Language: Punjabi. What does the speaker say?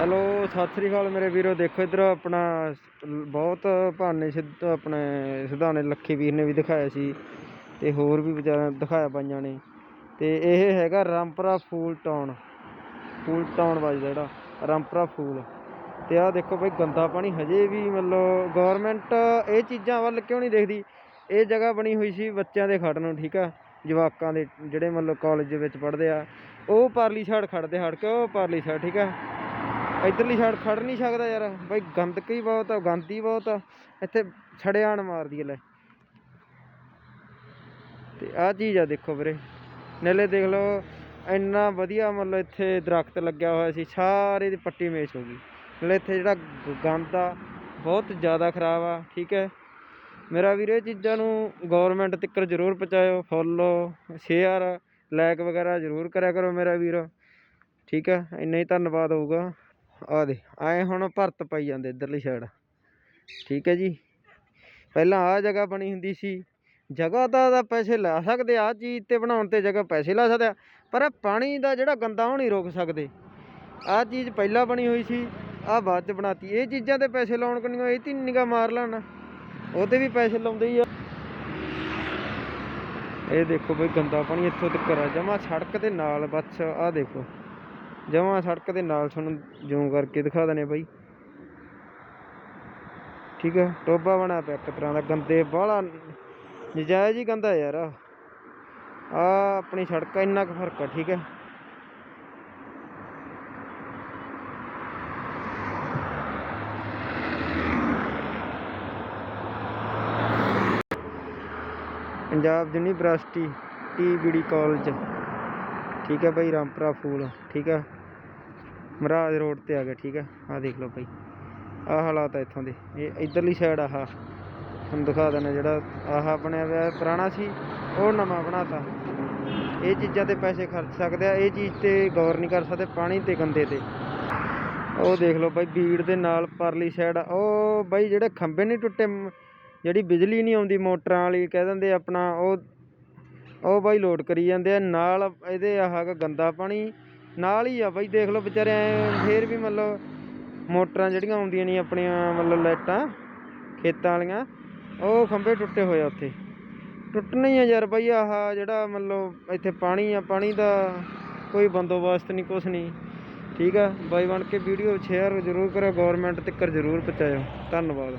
ਹੈਲੋ, ਸਤਿ ਸ੍ਰੀ ਅਕਾਲ ਮੇਰੇ ਵੀਰੋ। ਦੇਖੋ ਇਧਰ ਆਪਣਾ ਬਹੁਤ ਭਾਨੇ ਸਿੱਧ ਆਪਣੇ ਸਿਧਾਣੇ ਲੱਖੀ ਵੀਰ ਨੇ ਵੀ ਦਿਖਾਇਆ ਸੀ ਤੇ ਹੋਰ ਵੀ ਵਿਚਾਰਿਆਂ ਦਿਖਾਇਆ ਪਾਈਆਂ ਨੇ। ਤੇ ਇਹ ਹੈਗਾ ਰਾਮਪਰਾ ਫੂਲ ਟਾਊਨ। ਫੂਲ ਟਾਊਨ ਵੱਜਦਾ ਜਿਹੜਾ, ਰਾਮਪਰਾ ਫੂਲ। ਤੇ ਆਹ ਦੇਖੋ ਬਈ ਗੰਦਾ ਪਾਣੀ, ਹਜੇ ਵੀ ਮਤਲਬ ਗਵਰਨਮੈਂਟ ਇਹ ਚੀਜ਼ਾਂ ਵੱਲ ਕਿਉਂ ਨਹੀਂ ਦੇਖਦੀ? ਇਹ ਜਗ੍ਹਾ ਬਣੀ ਹੋਈ ਸੀ ਬੱਚਿਆਂ ਦੇ ਖੜਨ ਨੂੰ, ਠੀਕ ਆ? ਜਵਾਕਾਂ ਦੇ ਜਿਹੜੇ ਮਤਲਬ ਕਾਲਜ ਵਿੱਚ ਪੜ੍ਹਦੇ ਆ, ਉਹ ਪਰਲੀ ਸਾਈਡ ਖੜਦੇ ਹੜ ਕੇ ਉਹ ਪਰਲੀ ਸਾਈਡ, ਠੀਕ ਆ? ਇਧਰਲੀ ਸਾਈਡ ਖੜ ਨਹੀਂ ਸਕਦਾ ਯਾਰ। ਬਈ ਗੰਦਗੀ ਬਹੁਤ ਆ, ਗੰਦੀ ਬਹੁਤ ਆ। ਇੱਥੇ ਛੜਿਆਣ ਮਾਰਦੀ ਲੈ। ਤੇ ਆਹ ਚੀਜ਼ ਆ ਦੇਖੋ ਵੀਰੇ। ਨਾਲੇ ਦੇਖ ਲਓ, ਇੰਨਾ ਵਧੀਆ ਮਤਲਬ ਇੱਥੇ ਦਰਖਤ ਲੱਗਿਆ ਹੋਇਆ ਸੀ, ਸਾਰੇ ਦੀ ਪੱਟੀ ਮੇਸ਼ ਹੋ ਗਈ। ਨਾਲੇ ਇੱਥੇ ਜਿਹੜਾ ਗੰਦ ਆ, ਬਹੁਤ ਜ਼ਿਆਦਾ ਖਰਾਬ ਆ, ਠੀਕ ਹੈ। ਮੇਰਾ ਵੀਰੇ ਇਹ ਚੀਜ਼ਾਂ ਨੂੰ ਗਵਰਨਮੈਂਟ ਤੱਕ ਜ਼ਰੂਰ ਪਹੁੰਚਾਇਓ, ਫੋਲੋ ਸ਼ੇਅਰ ਲਾਈਕ ਵਗੈਰਾ ਜ਼ਰੂਰ ਕਰਿਆ ਕਰੋ ਮੇਰਾ ਵੀਰ। ਠੀਕ ਹੈ, ਇੰਨਾ ਹੀ ਧੰਨਵਾਦ ਹੋਊਗਾ। ਆ ਦੇ ਐ ਹੁਣ ਭਰਤ ਪਾਈ ਜਾਂਦੇ ਇਧਰਲੀ ਸਾਈਡ ਠੀਕ ਹੈ ਜੀ। ਪਹਿਲਾਂ ਆ ਜਗ੍ਹਾ ਬਣੀ ਹੁੰਦੀ ਸੀ। ਜਗ੍ਹਾ ਤਾਂ ਪੈਸੇ ਲਾ ਸਕਦੇ ਆ ਚੀਜ਼ ਤੇ ਬਣਾਉਣ ਤੇ ਜਗ੍ਹਾ ਪੈਸੇ ਲਾ ਸਕਦੇ ਆ, ਪਰ ਪਾਣੀ ਦਾ ਜਿਹੜਾ ਗੰਦਾ ਉਹ ਨਹੀਂ ਰੋਕ ਸਕਦੇ। ਆ ਚੀਜ਼ ਪਹਿਲਾਂ ਬਣੀ ਹੋਈ ਸੀ ਆ ਬਾਅਦ ਚ ਬਣਾਤੀ। ਇਹ ਚੀਜ਼ਾਂ ਤੇ ਪੈਸੇ ਲਾਉਣ ਕੰਨਿਓ ਇਹ ਤੇ ਨਿਗਾ ਮਾਰ ਲੈਣ। ਉਹਤੇ ਵੀ ਪੈਸੇ ਲਾਉਂਦੇ ਹੀ ਆ। ਇਹ ਦੇਖੋ ਬਈ ਗੰਦਾ ਪਾਣੀ ਇੱਥੋਂ ਤੱਕ ਆ, ਜਮਾ ਸੜਕ ਦੇ ਨਾਲ, ਬੱਸ ਆ ਦੇਖੋ। ਜਮਾ ਸੜਕ ਦੇ ਨਾਲ ਤੁਹਾਨੂੰ ਜ਼ੂਮ ਕਰਕੇ ਦਿਖਾ ਦਨੇ ਬਾਈ। ਠੀਕ ਹੈ ਟੋਬਾ ਬਣਾ ਪਿਆ ਇੱਕ ਤਰ੍ਹਾਂ ਦਾ ਗੰਦੇ ਬਾਹਲਾ ਨਜਾਇਜ਼ ਹੀ ਗੰਦਾ ਯਾਰ ਆ। ਆਪਣੀ ਸੜਕ ਆ, ਇੰਨਾ ਕੁ ਫ਼ਰਕ ਆ ਠੀਕ ਹੈ Punjab university T B D college. ਠੀਕ ਹੈ ਭਾਈ ਰਾਮਪੁਰਾ ਫੂਲ। ਠੀਕ ਹੈ ਮਹਾਰਾਜ ਰੋਡ ਤੇ ਆ ਗਿਆ, ਠੀਕ ਹੈ ਆਹ ਦੇਖ ਲਓ ਭਾਈ ਆਹ ਹਾਲਾਤ ਆ ਇੱਥੋਂ ਦੇ। ਇਹ ਇਧਰਲੀ ਸਾਈਡ ਆਹ। ਤੁਹਾਨੂੰ ਦਿਖਾ ਦਿੰਦਾ ਜਿਹੜਾ ਆਹ ਬਣਿਆ ਹੋਇਆ ਪੁਰਾਣਾ ਸੀ, ਉਹ ਨਵਾਂ ਬਣਾਤਾ। ਇਹ ਚੀਜ਼ਾਂ ਤੇ ਪੈਸੇ ਖਰਚ ਸਕਦੇ ਆ, ਇਹ ਚੀਜ਼ ਤੇ ਗੌਰ ਨਹੀਂ ਕਰ ਸਕਦੇ ਪਾਣੀ ਤੇ ਗੰਦੇ ਤੇ। ਉਹ ਦੇਖ ਲਓ ਬਾਈ, ਬੀੜ ਦੇ ਨਾਲ ਪਰਲੀ ਸਾਈਡ ਉਹ ਬਾਈ, ਜਿਹੜੇ ਖੰਭੇ ਨਹੀਂ ਟੁੱਟੇ ਜਿਹੜੀ ਬਿਜਲੀ ਨਹੀਂ ਆਉਂਦੀ ਮੋਟਰਾਂ ਵਾਲੀ, ਕਹਿ ਦਿੰਦੇ ਆਪਣਾ, ਉਹ ਉਹ ਬਾਈ ਲੋਡ ਕਰੀ ਜਾਂਦੇ ਆ। ਨਾਲ ਇਹਦੇ ਆਹ ਗੰਦਾ ਪਾਣੀ ਨਾਲ ਹੀ ਆ ਬਾਈ, ਦੇਖ ਲਓ ਵਿਚਾਰੇ ਐਂ, ਫੇਰ ਵੀ ਮਤਲਬ ਮੋਟਰਾਂ ਜਿਹੜੀਆਂ ਆਉਂਦੀਆਂ ਨਹੀਂ ਆਪਣੀਆਂ ਮਤਲਬ ਲਾਈਟਾਂ, ਖੇਤਾਂ ਵਾਲੀਆਂ, ਉਹ ਖੰਭੇ ਟੁੱਟੇ ਹੋਏ ਆ ਉੱਥੇ। ਟੁੱਟਣੇ ਹੀ ਆ ਯਾਰ ਬਾਈ, ਆਹ ਜਿਹੜਾ ਮਤਲਬ ਇੱਥੇ ਪਾਣੀ ਆ, ਪਾਣੀ ਦਾ ਕੋਈ ਬੰਦੋਬਸਤ ਨਹੀਂ, ਕੁਛ ਨਹੀਂ। ਠੀਕ ਆ, ਬਾਈ ਬਣ ਕੇ ਵੀਡੀਓ ਸ਼ੇਅਰ ਜ਼ਰੂਰ ਕਰੋ ਗਵਰਨਮੈਂਟ ਤੱਕ ਜ਼ਰੂਰ ਪਹੁੰਚਾਇਓ। ਧੰਨਵਾਦ।